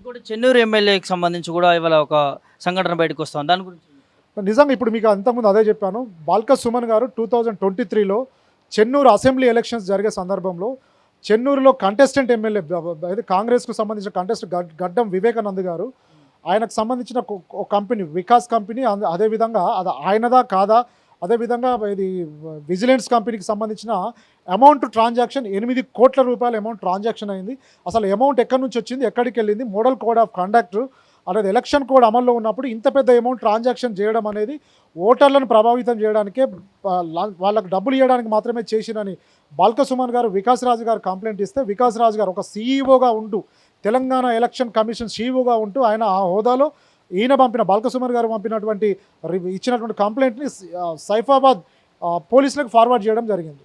ఇంకోటి చెన్నూరు ఎమ్మెల్యేకి సంబంధించి కూడా ఇవాళ ఒక సంఘటన బయటకు వస్తాం దాని గురించి నిజంగా ఇప్పుడు మీకు అంతకుముందు అదే చెప్పాను. బాల్క సుమన్ గారు టూ థౌజండ్ ట్వంటీ త్రీలో చెన్నూరు అసెంబ్లీ ఎలక్షన్స్ జరిగే సందర్భంలో చెన్నూరులో కంటెస్టెంట్ ఎమ్మెల్యే అయితే కాంగ్రెస్కు సంబంధించిన కంటెస్టెంట్ గడ్డం వివేకానంద్ గారు ఆయనకు సంబంధించిన ఒక- కంపెనీ వికాస్ కంపెనీ అదేవిధంగా అది ఆయనదా కాదా అదేవిధంగా ఇది విజిలెన్స్ కంపెనీకి సంబంధించిన అమౌంట్ ట్రాన్సాక్షన్ ఎనిమిది కోట్ల రూపాయల అమౌంట్ ట్రాన్సాక్షన్ అయింది. అసలు అమౌంట్ ఎక్కడి నుంచి వచ్చింది ఎక్కడికి వెళ్ళింది మోడల్ కోడ్ ఆఫ్ కండక్ట్ అనేది ఎలక్షన్ కోడ్ అమల్లో ఉన్నప్పుడు ఇంత పెద్ద అమౌంట్ ట్రాన్సాక్షన్ చేయడం అనేది ఓటర్లను ప్రభావితం చేయడానికే వాళ్ళకు డబ్బులు ఇవ్వడానికి మాత్రమే చేసినని బాల్క సుమన్ గారు వికాస్ రాజు గారు కంప్లైంట్ ఇస్తే వికాస్ రాజు గారు ఒక సీఈఓగా ఉంటూ తెలంగాణ ఎలక్షన్ కమిషన్ సీఈఓగా ఉంటూ ఆయన ఆ హోదాలో ఈయన పంపిన బాల్కసుమర్ గారు పంపినటువంటి రి- ఇచ్చినటువంటి కంప్లైంట్ని సైఫాబాద్ పోలీసులకు ఫార్వర్డ్ చేయడం జరిగింది.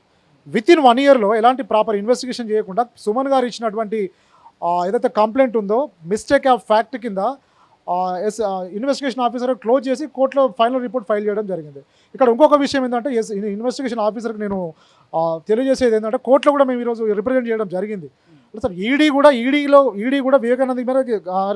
విత్ ఇన్ వన్ ఇయర్లో ఎలాంటి ప్రాపర్ ఇన్వెస్టిగేషన్ చేయకుండా సుమన్ గారు ఇచ్చినటువంటి ఏదైతే కంప్లైంట్ ఉందో మిస్టేక్ ఆఫ్ ఫ్యాక్ట్ కింద ఎస్ ఆ, ఇన్వెస్టిగేషన్ ఆఫీసర్ క్లోజ్ చేసి కోర్టులో ఫైనల్ రిపోర్ట్ ఫైల్ చేయడం జరిగింది. ఇక్కడ ఇంకొక విషయం ఏంటంటే ఎస్ ఇన్వెస్టిగేషన్ ఆఫీసర్కి నేను తెలియజేసేది ఏంటంటే కోర్టులో కూడా మేము ఈరోజు రిప్రజెంట్ చేయడం జరిగింది. సార్ ఈడీ కూడా ఈడీలో ఈడీ కూడా వివేకానంద మీద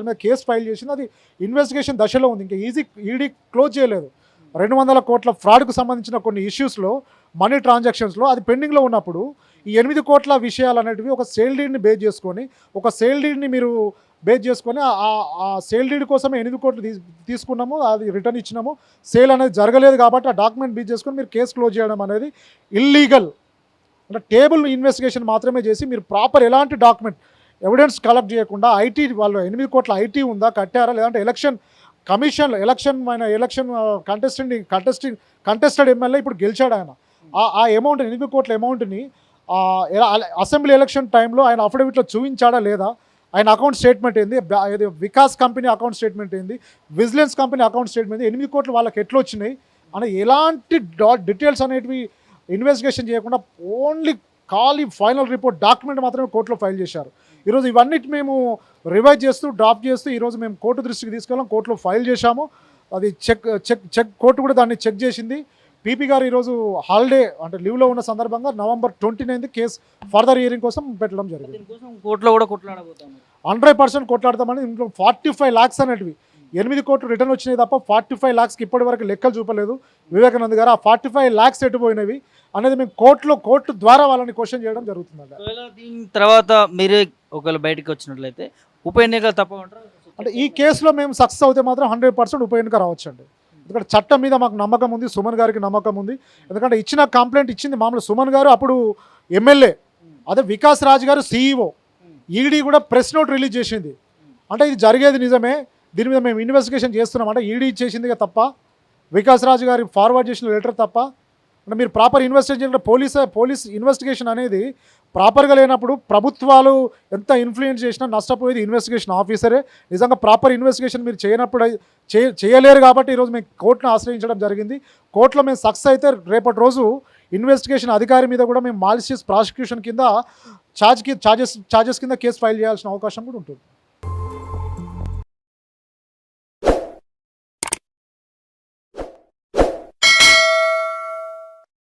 మీద కేసు ఫైల్ చేసింది. అది ఇన్వెస్టిగేషన్ దశలో ఉంది. ఇంకా ఈజీ ఈడీ క్లోజ్ చేయలేదు. రెండు వందల కోట్ల ఫ్రాడ్కు సంబంధించిన కొన్ని ఇష్యూస్లో మనీ ట్రాన్సాక్షన్స్లో అది పెండింగ్లో ఉన్నప్పుడు ఈ ఎనిమిది కోట్ల విషయాలు అనేటివి ఒక సేల్ డీడ్ని బేస్ చేసుకొని ఒక సేల్ డీడ్ని మీరు బేస్ చేసుకొని ఆ- సేల్ డీడ్ కోసం ఎనిమిది కోట్లు తీసు తీసుకున్నాము అది రిటర్న్ ఇచ్చినాము. సేల్ అనేది జరగలేదు కాబట్టి ఆ డాక్యుమెంట్ బేస్ చేసుకొని మీరు కేసు క్లోజ్ చేయడం అనేది ఇల్లీగల్ అంటే టేబుల్ ఇన్వెస్టిగేషన్ మాత్రమే చేసి మీరు ప్రాపర్ ఎలాంటి డాక్యుమెంట్ ఎవిడెన్స్ కలెక్ట్ చేయకుండా ఐటీ వాళ్ళు ఎనిమిది కోట్ల ఐటీ ఉందా కట్టారా లేదంటే ఎలక్షన్ కమిషన్ ఎలక్షన్ ఆయన election contestant contesting contested MLA ఇప్పుడు గెలిచాడు ఆయన. ఆ- అమౌంట్ ఎనిమిది కోట్ల అమౌంట్ని అసెంబ్లీ ఎలక్షన్ టైంలో ఆయన అఫిడవిట్లో చూపించాడా లేదా? ఆయన అకౌంట్ స్టేట్మెంట్ ఏంది? ఇది వికాస్ కంపెనీ అకౌంట్ స్టేట్మెంట్ ఏంది? విజిలెన్స్ కంపెనీ అకౌంట్ స్టేట్మెంట్ ఏంది? ఎనిమిది కోట్లు వాళ్ళకి ఎట్లా వచ్చినాయి? అని ఎలాంటి డా డీటెయిల్స్ అనేటివి ఇన్వెస్టిగేషన్ చేయకుండా ఓన్లీ ఖాళీ ఫైనల్ రిపోర్ట్ డాక్యుమెంట్ మాత్రమే కోర్టులో ఫైల్ చేశారు. ఈరోజు ఇవన్నిటి మేము రివైజ్ చేస్తూ డ్రాప్ చేస్తూ ఈరోజు మేము కోర్టు దృష్టికి తీసుకెళ్ళాం కోర్టులో ఫైల్ చేశాము. అది చెక్ చెక్ చెక్ కోర్టు కూడా దాన్ని చెక్ చేసింది. పీపీ గారు ఈరోజు హాలిడే అంటే లీవ్లో ఉన్న సందర్భంగా November twenty ninth case further hearing కోసం పెట్టడం జరిగింది. కోర్టులో కూడా కొట్లాడబోతాను హండ్రెడ్ పర్సెంట్ కొట్లాడతామని ఇంట్లో ఫార్టీ ఫైవ్ ల్యాక్స్ అనేటివి ఎనిమిది కోట్లు రిటర్న్ వచ్చినాయి తప్ప ఫార్టీ ఫైవ్ ల్యాక్స్కి ఇప్పటి వరకు లెక్కలు చూపలేదు. వివేకానంద్ గారు ఆ ఫార్టీ ఫైవ్ ల్యాక్స్ ఎట్టుపోయినవి అనేది మేము కోర్టులో కోర్టు ద్వారా వాళ్ళని క్వశ్చన్ చేయడం జరుగుతుందండి ఒకవేళ దీని తర్వాత మీరే ఒకవేళ బయటికి వచ్చినట్లయితే ఉప ఎన్నికలు తప్పమంటారా అంటే ఈ కేసులో మేము సక్సెస్ అవుతే మాత్రం హండ్రెడ్ పర్సెంట్ ఉప ఎన్నిక రావచ్చండి. ఎందుకంటే చట్టం మీద మాకు నమ్మకం ఉంది సుమన్ గారికి నమ్మకం ఉంది. ఎందుకంటే ఇచ్చిన కంప్లైంట్ ఇచ్చింది మామూలు సుమన్ గారు అప్పుడు ఎమ్మెల్యే. అదే వికాస్ రాజ్ గారు సీఈఓ ఈడీ కూడా ప్రెస్ నోట్ రిలీజ్ చేసింది. అంటే ఇది జరిగేది నిజమే. దీని మీద మేము ఇన్వెస్టిగేషన్ చేస్తున్నాం అంటే ఈడీ ఇచ్చేసింది తప్ప వికాస్ రాజు గారి ఫార్వర్డ్ చేసిన లెటర్ తప్ప అంటే మీరు proper investigation police police investigation అనేది ప్రాపర్గా లేనప్పుడు ప్రభుత్వాలు ఎంత ఇన్ఫ్లుయెన్స్ చేసినా నష్టపోయేది ఇన్వెస్టిగేషన్ ఆఫీసరే నిజంగా ప్రాపర్ ఇన్వెస్టిగేషన్ మీరు చేయనప్పుడు చే- చేయలేరు కాబట్టి ఈరోజు మేము కోర్టును ఆశ్రయించడం జరిగింది. కోర్టులో మేము సక్సెస్ అయితే రేపటి రోజు ఇన్వెస్టిగేషన్ అధికారి మీద కూడా మేము మాలిషియస్ ప్రాసిక్యూషన్ కింద ఛార్జ్ ఛార్జెస్ ఛార్జెస్ కింద కేసు ఫైల్ చేయాల్సిన అవకాశం కూడా ఉంటుంది.